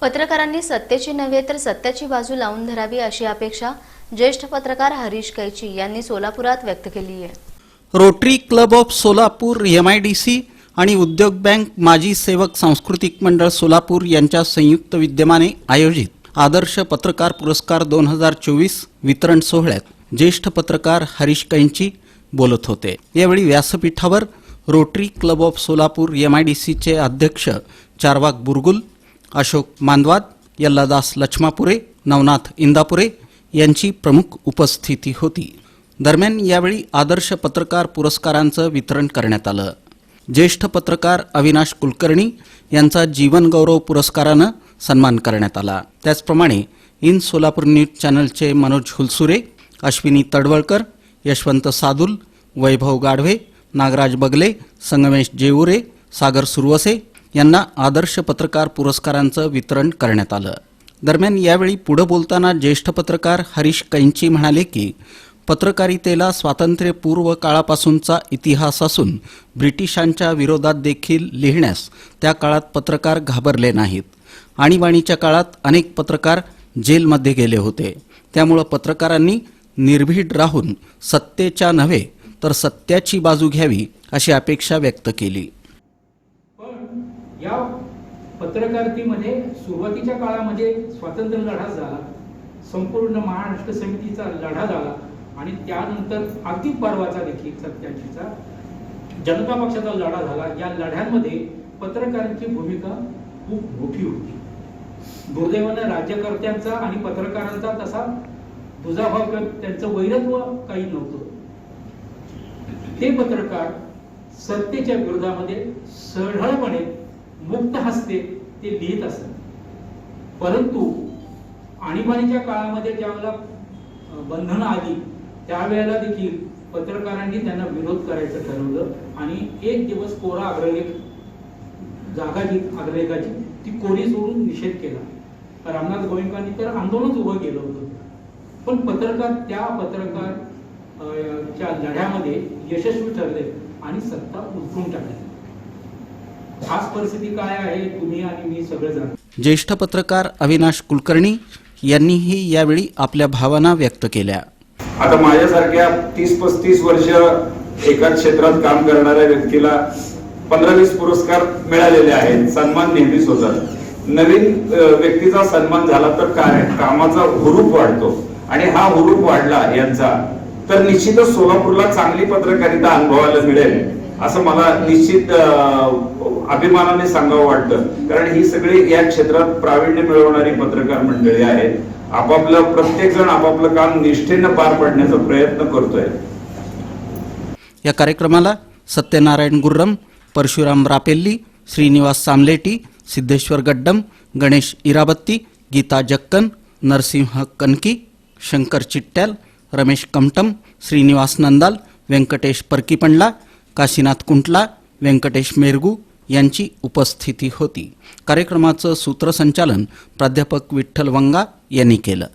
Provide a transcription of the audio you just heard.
पत्रकारांनी सत्तेची नव्हे तर सत्याची बाजू लावून धरावी अशी अपेक्षा ज्येष्ठ पत्रकार हरीश कैची यांनी सोलापुरात व्यक्त केली आहे. Rotary Club of Solapur M I D C आणि उद्योग बँक माजी सेवक सांस्कृतिक मंडळ सोलापूर यांच्या संयुक्त विद्यमाने आयोजित आदर्श पत्रकार पुरस्कार दोन हजार चोवीस वितरण सोहळ्यात ज्येष्ठ पत्रकार हरीश कैंची बोलत होते. यावेळी व्यासपीठावर Rotary Club of Solapur M I D सीचे अध्यक्ष चारवाक बुरगुल अशोक मांदवात यल्लादास लक्ष्मापुरे नवनाथ इंदापुरे यांची प्रमुख उपस्थिती होती. दरम्यान यावेळी आदर्श पत्रकार पुरस्कारांचं वितरण करण्यात आलं. ज्येष्ठ पत्रकार अविनाश कुलकर्णी यांचा जीवनगौरव पुरस्कारानं सन्मान करण्यात आला. त्याचप्रमाणे इन सोलापूर न्यूज चॅनलचे मनोज हुलसुरे अश्विनी तडवळकर यशवंत सादुल वैभव गाढवे नागराज बगले संगमेश जेऊरे सागर सुरवसे यांना आदर्श पत्रकार पुरस्कारांचं वितरण करण्यात आलं. दरम्यान यावेळी पुढं बोलताना ज्येष्ठ पत्रकार हरीश कैंची म्हणाले की पत्रकारितेला स्वातंत्र्यपूर्व काळापासूनचा इतिहास असून ब्रिटिशांच्या विरोधात देखील लिहिण्यास त्या काळात पत्रकार घाबरले नाहीत. आणीबाणीच्या काळात अनेक पत्रकार जेलमध्ये गेले होते. त्यामुळं पत्रकारांनी निर्भीड राहून सत्तेच्या नव्हे तर सत्याची बाजू घ्यावी अशी अपेक्षा व्यक्त केली. या पत्रकारितेमध्ये सुरुवातीच्या काळामध्ये स्वातंत्र्य लढा झाला संपूर्ण महाराष्ट्र समितीचा लढा झाला आणि त्यानंतर अगदी पर्वाचा देखील सत्याचीचा जनता पक्षाचा लढा झाला. या लढ्यांमध्ये पत्रकारांची भूमिका खूप मोठी होती. दुर्दैवानं राज्यकर्त्यांचा आणि पत्रकारांचा तसा दुजाभाव त्यांचं वैरत्व काही नव्हतं. ते पत्रकार सत्तेच्या विरोधामध्ये सरळपणे मुक्त हस्ते ते लिहित असत. परंतु आणीबाणीच्या काळामध्ये ज्यावेळेला बंधनं आली त्यावेळेला देखील पत्रकारांनी त्यांना विरोध करायचं ठरवलं आणि एक दिवस कोरा अग्रलेख जागा जी अग्रलेखाची ती कोरी सोडून निषेध केला. रामनाथ गोविंदांनी तर आंदोलनच उभं केलं होतं. पण पत्रकार त्या पत्रकार अं, च्या लढ्यामध्ये यशस्वी ठरले आणि सत्ता उलटून टाकली. खास परिस्थिती काय आहे तुम्ही आणि मी सगळे जाणतो ज्येष्ठ पत्रकार अविनाश कुलकर्णी यांनीही यावेळी आपल्या भावना व्यक्त केल्या. आता माझ्यासारख्या तीस पस्तीस वर्ष एका क्षेत्रात काम करणाऱ्या व्यक्तीला पंधरा वीस पुरस्कार मिळालेले आहेत सन्मान नेहमीच होतात. नवीन व्यक्तीचा सन्मान झाला तर काय? कामाचा हुरूप वाढतो. आणि हा हुरूप वाढला यांचा तर निश्चितच सोलापूरला चांगली पत्रकारिता अनुभवायला मिळेल. असं मला निश्चित अभिमानाने सांगावं वाटतं. कारण ही सगळी या क्षेत्रात प्रावीण्य मिळवणारी पत्रकार मंडळी आहेत. आपापलं प्रत्येक जण आपापलं काम निष्ठेनं पार पाडण्याचा प्रयत्न करतोय. या कार्यक्रमाला सत्यनारायण गुर्रम परशुराम रापेल्ली श्रीनिवास सामलेटी सिद्धेश्वर गड्डम गणेश इराबत्ती गीता जक्कन नरसिंह कनकी शंकर चिट्ट्याल रमेश कमटम श्रीनिवास नंदाल व्यंकटेश परकीपंडला काशीनाथ कुंटला व्यंकटेश मेरगू यांची उपस्थिती होती. कार्यक्रमाचं सूत्रसंचालन प्राध्यापक विठ्ठल वंगा यांनी केलं.